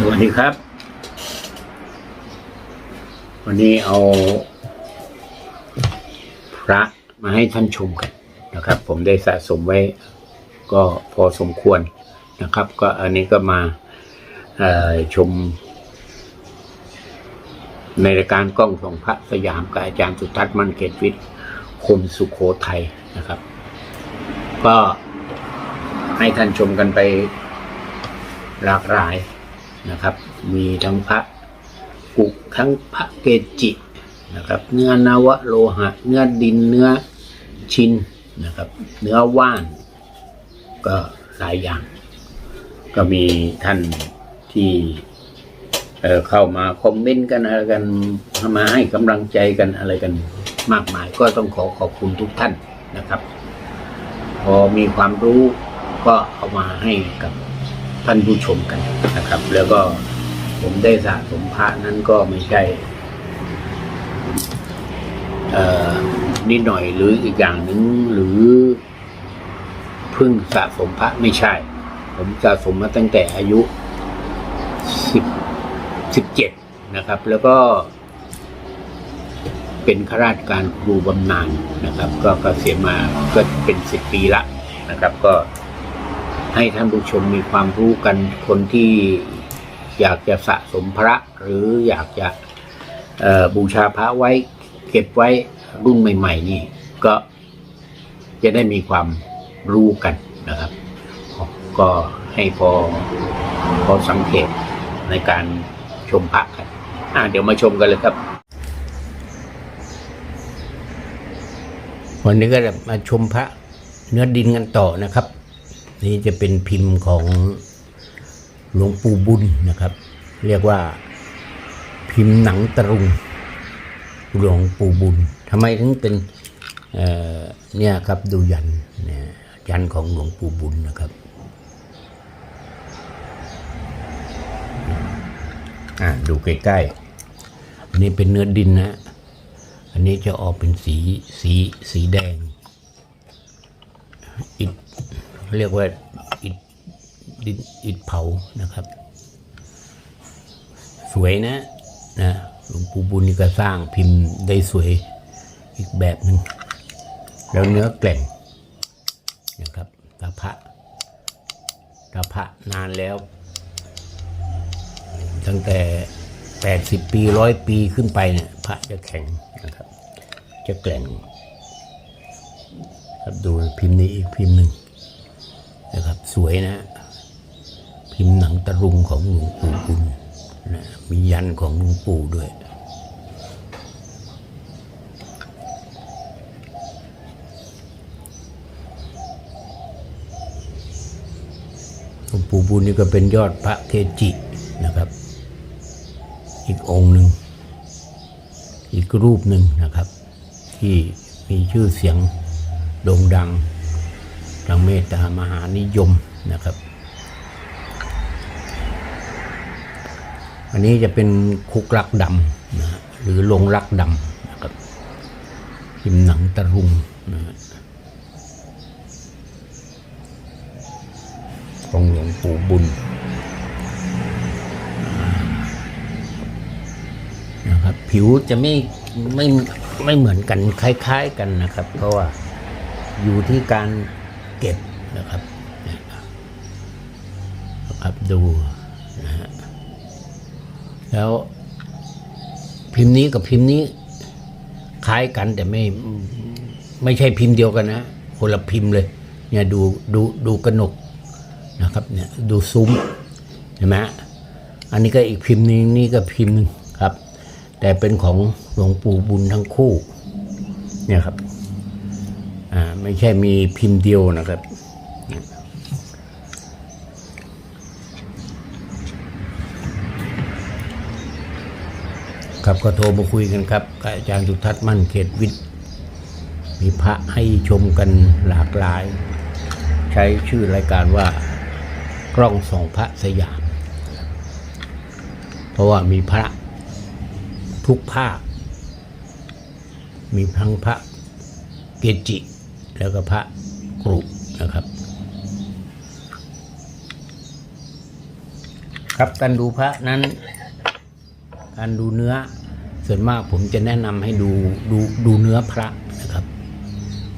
สวัสดีครับ วันนี้เอา พระมาให้ท่านชมกันนะครับ ผมได้สะสมไว้ ก็พอสมควรนะครับ ก็อันนี้ก็มาชม ในรายการกล้องส่องพระสยามกับอาจารย์สุทัศน์มันเกตวิทย์คนสุโขทัยนะครับ ก็ให้ท่านชมกันไปหลากหลาย นะครับ มีทั้งพระกุทั้งพระเกจินะครับ เนื้อนาวโลหะ เนื้อดินเนื้อชินนะครับ เนื้อว่าน ก็หลายอย่าง ก็มีท่านที่เเข้ามาคอมเมนต์กันอะไรกันมาให้กำลังใจกันอะไรกันมากมาย ก็ต้องขอขอบคุณทุกท่านนะครับ พอมีความรู้ก็เอามาให้กับ ท่านผู้ชมกันนะครับ แล้วก็ผมได้สะสมพระนั้นก็ไม่ใช่นิดหน่อยหรืออีกอย่างหนึ่งหรือเพิ่งสะสมพระไม่ใช่ ผมสะสมมาตั้งแต่อายุสิบสิบเจ็ดนะครับ แล้วก็เป็นข้าราชการครูบำนาญนะครับ ก็เกษียณมาก็เป็นสิบปีละนะครับ ก็ ให้ท่านผู้ชมมีความรู้กันคนที่อยากจะสะสมพระหรืออยากจะบูชาพระไว้เก็บไว้รุ่นใหม่ ๆ นี่ ก็จะได้มีความรู้กันนะครับ ก็ให้พอพอสังเกตในการชมพระกันอ่าเดี๋ยวมาชมกันเลยครับ วันนี้ก็จะมาชมพระเนื้อดินกันต่อนะครับ นี่จะเป็นพิมพ์ของหลวงปู่บุญนะครับ เรียกว่าพิมพ์หนังตรุงหลวงปู่บุญทำไมถึงเป็นเเนี่ยครับดูยันเนี่ยยันของหลวงปู่บุญนะครับอ่าดูใกล้ๆอันนี้เป็นเนื้อดินนะ อันนี้จะออกเป็นสีสีสีแดง อิฐ เรียกว่าอิฐดินอิฐเผานะครับ สวยนะนะหลวงปู่บุญนี่ก็สร้างพิมพ์ได้สวยอีกแบบหนึ่งแล้วเนื้อแกล่งนะครับตาพระตาพระนานแล้ว ตั้งแต่แปดสิบปีร้อยปีขึ้นไปเนี่ยพระจะแข็งนะครับ จะแกร่งครับดูพิมพ์นี้อีกพิมพ์หนึ่ง นะครับสวยนะ พิมพ์หนังตะรุงของหลวงปู่บุญนะมียันของหลวงปู่ด้วยหลวงปู่บุญนี่ก็เป็นยอดพระเกจินะครับ อีกองค์หนึ่ง อีกรูปหนึ่งนะครับ ที่มีชื่อเสียงโด่งดัง ทางเมตตามหานิยมนะครับ อันนี้จะเป็นคุกลักดำนะหรือลงรักดำนะครับพิมหนังตะรุงนะของหลวงปู่บุญนะครับผิวจะไม่ไม่ไม่เหมือนกันคล้าย ๆ กันนะครับ เพราะว่าอยู่ที่การ เก็บนะครับนะครับดูนะฮะแล้วพิมพ์นี้กับพิมพ์นี้คล้ายกันแต่ไม่ไม่ใช่พิมพ์เดียวกันนะคนละพิมพ์เลยเนี่ยดูดูดูกระหนกนะครับเนี่ยดูซุ้มเห็นไหมฮะอันนี้ก็อีกพิมพ์นึงนี่ก็พิมพ์หนึงครับ แต่เป็นของหลวงปู่บุญทั้งคู่เนี่ยครับ ไม่ใช่มีพิมพ์เดียวนะครับ ครับก็โทรมาคุยกันครับกับอาจารย์สุทัศน์มั่นเขตวิทย์ มีพระให้ชมกันหลากหลาย ใช้ชื่อรายการว่ากล้องส่องพระสยาม เพราะว่ามีพระทุกภาค มีทั้งพระเกจิ แล้วก็พระกรุนะครับ ครับการดูพระนั้น การดูเนื้อส่วนมากผมจะแนะนำให้ดูดูดูเนื้อพระนะครับ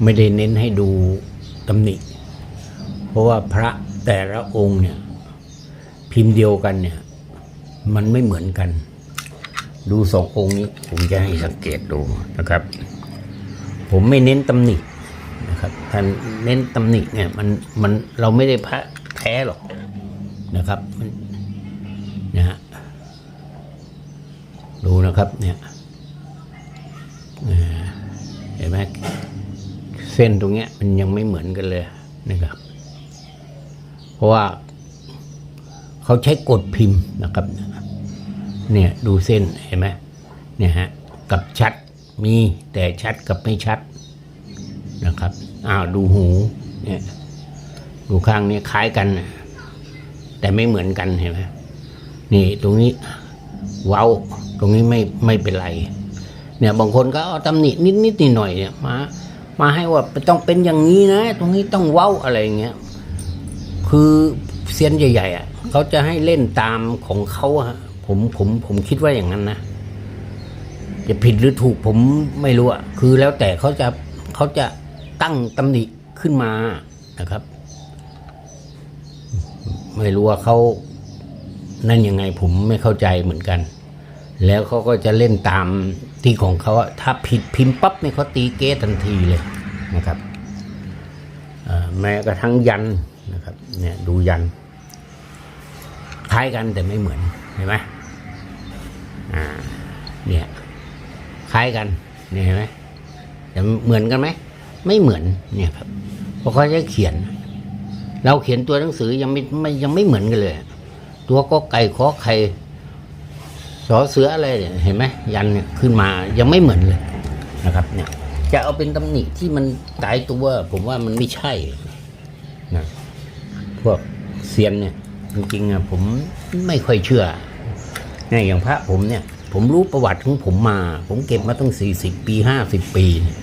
ไม่ได้เน้นให้ดูตำหนิ เพราะว่าพระแต่ละองค์เนี่ยพิมพ์เดียวกันเนี่ย มันไม่เหมือนกัน ดูสององค์นี้ผมจะให้สังเกตดูนะครับ ผมไม่เน้นตำหนิ นะครับท่านเน้นตำหนิเนี่ยมันมันเราไม่ได้พระแท้หรอกนะครับมันนะฮะดูนะครับเนี่ยเห็นไหมเส้นตรงเนี้ยมันยังไม่เหมือนกันเลยนะครับ เพราะว่าเขาใช้กดพิมพ์นะครับ เนี่ยดูเส้นเห็นไหมเนี่ยฮะกับชัดมีแต่ชัดกับไม่ชัดนะครับ อ้าวดูหูเนี่ยดูข้างนี้คล้ายกัน แต่ไม่เหมือนกันเห็นไหมนี่ตรงนี้เว้า ตรงนี้ไม่ไม่เป็นไร เนี่ยบางคนก็เอาตำหนินิดนิดๆหน่อยเนี่ยมามาให้ว่าต้องเป็นอย่างนี้นะ ตรงนี้ต้องเว้าอะไรอย่างเงี้ยคือเซียนใหญ่ๆอะเขาจะให้เล่นตามของเขาฮะผมผมผมคิดว่าอย่างนั้นนะจะผิดหรือถูกผมไม่รู้อะคือแล้วแต่เขาจะเขาจะ ตั้งตำหนิขึ้นมานะครับ ไม่รู้ว่าเขานั่นยังไงผมไม่เข้าใจเหมือนกัน แล้วเขาก็จะเล่นตามที่ของเขาถ้าผิดพิมพ์ปั๊บเนี่ยเขาตีเกตทันทีเลยนะครับแม้กระทั่งยันนะครับเนี่ยดูยันคล้ายกันแต่ไม่เหมือนเห็นไหมอ่าเนี่ยคล้ายกันเนี่ยเห็นไหมแต่เหมือนกันไหม ไม่เหมือนเนี่ยครับเพราะเขาจะเขียน เราเขียนตัวหนังสือยังไม่ไม่ยังไม่เหมือนกันเลย ตัวก็ไก่ขอไข่สอเสืออะไรเนี่ยเห็นไหมยันเนี่ยขึ้นมายังไม่เหมือนเลยนะครับ เนี่ย จะเอาเป็นตำหนิที่มันตายตัว ผมว่ามันไม่ใช่นะพวกเซียนเนี่ย จริงๆอะผมไม่ค่อยเชื่อเนี่ยอย่างพระผมเนี่ย ผมรู้ประวัติของผมมา ผมเก็บมาตั้งสี่สิบปีห้าสิบปีเนี่ย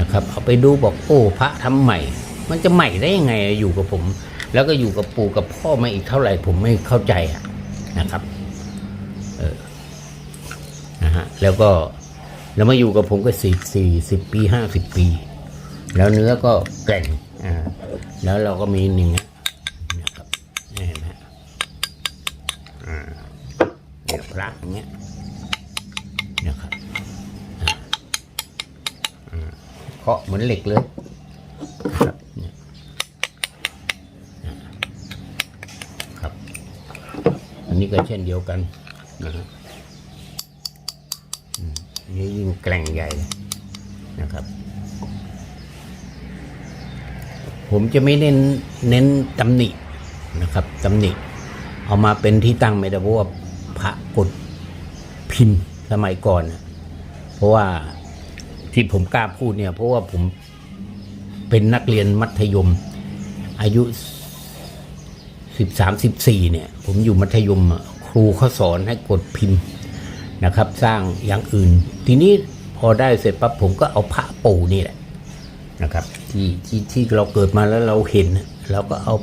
นะครับ เอาไปดูบอกโอ้พระทำใหม่ มันจะใหม่ได้ยังไงอยู่กับผม แล้วก็อยู่กับปู่กับพ่อมาอีกเท่าไหร่ผมไม่เข้าใจนะครับเออนะฮะแล้วก็แล้วมาอยู่กับผมก็สี่สี่สิบปีห้าสิบปี แล้วเนื้อก็แกร่งอ่าแล้วเราก็มีหนึ่งอะนะครับนี่เห็นไหมอ่าเนี่ยพระอย่างเงี้ยนะครับอ่าอ่าเคาะเหมือนเหล็กเลยนะครับครับ อันนี้ก็เช่นเดียวกันนะฮะอันนี้ยิ่งแกร่งใหญ่นะครับ ผมจะไม่เน้นเน้นตำหนินะครับตำหนิเอามาเป็นที่ตั้งไม่ได้เพราะว่าพระกดพิมพ์สมัยก่อน เพราะว่า ที่ผมกล้าพูดเนี่ย เพราะว่าผมเป็นนักเรียนมัธยม อายุสิบสามสิบสี่เนี่ย ผมอยู่มัธยมครูเขาสอนให้กดพิมพ์นะครับ สร้างอย่างอื่น ทีนี้พอได้เสร็จปั๊บผมก็เอาพระปู่นี่แหละนะครับ ที่ที่ที่เราเกิดมาแล้วเราเห็นเราก็เอา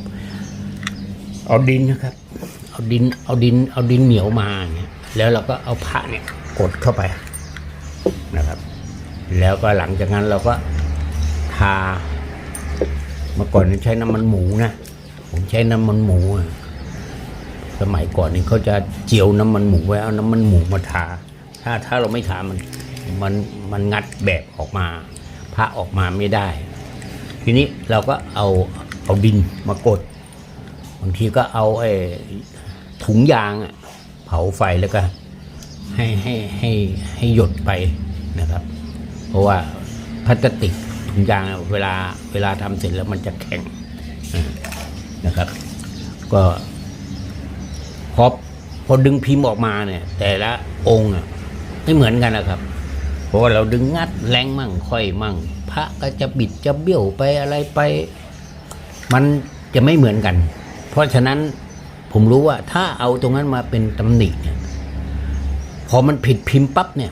เอาดินนะครับ เอาดินเอาดินเอาดินเหนียวมาเงี้ยแล้วเราก็เอาพระเนี่ยกดเข้าไปนะครับ แล้วก็หลังจากนั้นเราก็ทาเมื่อก่อนใช้น้ำมันหมูนะผมใช้น้ำมันหมูสมัยก่อนนี่เขาจะเจียวน้ำมันหมูไว้เอาน้ำมันหมูมาทา ถ้าถ้าเราไม่ทามันมันมันงัดแบบออกมาพระออกมาไม่ได้ ทีนี้เราก็เอาเอาดินมากดบางทีก็เอาไอ้ถุงยางเผาไฟแล้วก็ให้ให้ให้ให้หยดไปนะครับ ราะว่าพลาสติกถุงยางเวลาเวลาทำเสร็จแล้วมันจะแข็งนะครับ ก็พอพอดึงพิมพ์ออกมาเนี่ย แต่ละองค์ไม่เหมือนกันนะครับ เพราะว่าเราดึงงัดแรงมั่งค่อยมั่ง พระก็จะบิดจะเบี้ยวไปอะไรไป มันจะไม่เหมือนกัน เพราะฉะนั้นผมรู้ว่าถ้าเอาตรงนั้นมาเป็นตำหนิเนี่ยพอมันผิดพิมพ์ปั๊บเนี่ย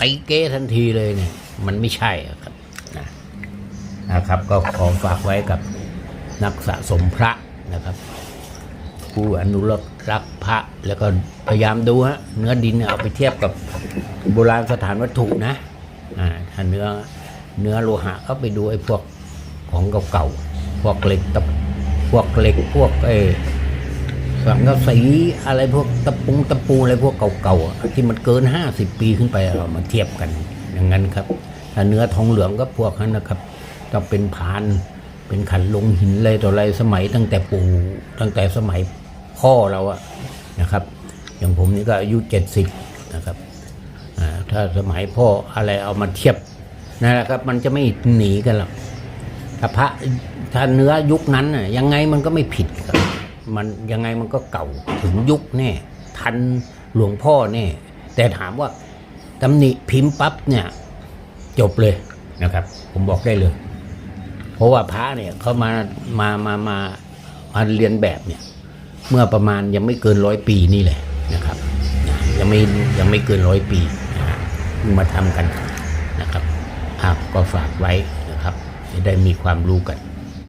ตเก้ทันทีเลยเนี่ย มันไม่ใช่ครับนะนะครับ ก็ขอฝากไว้กับนักสะสมพระนะครับ ผู้อนุรักษ์รักพระ แล้วก็พยายามดูฮะเนื้อดินเนี่ยเอาไปเทียบกับโบราณสถานวัตถุนะอ่าถ้าเนื้อเนื้อโลหะก็ไปดูไอ้พวกของเก่าๆพวกเหล็กตะพวกเหล็กพวกไอ้ สังกะสีอะไรพวกตะปุงตะปูอะไรพวกเก่าๆที่มันเกินห้าสิบปีขึ้นไปเรามาเทียบกันอย่างนั้นครับถ้าเนื้อทองเหลืองก็พวกนั้นนะครับก็เป็นผาน เป็นขันลงหินอะไรต่ออะไรสมัยตั้งแต่ปู่ตั้งแต่สมัยพ่อเราอะนะครับ อย่างผมนี่ก็อายุเจ็ดสิบนะครับถ้าสมัยพ่ออะไรเอามาเทียบนั่นแหละครับ มันจะไม่หนีกันหรอกถ้าพระถ้าเนื้อยุคนั้นยังไงมันก็ไม่ผิดครับ มันยังไงมันก็เก่าถึงยุคแน่ทันหลวงพ่อแน่แต่ถามว่าตำหนิพิมพ์ปั๊บเนี่ยจบเลยนะครับ ผมบอกได้เลย เพราะว่าพระเนี่ยเขามามามามามาเรียนแบบเนี่ย เมื่อประมาณยังไม่เกินร้อยปีนี่แหละนะครับ ยังไม่ยังไม่เกินร้อยปีมาทำกันนะครับอะก็ฝากไว้นะครับ จะได้มีความรู้กัน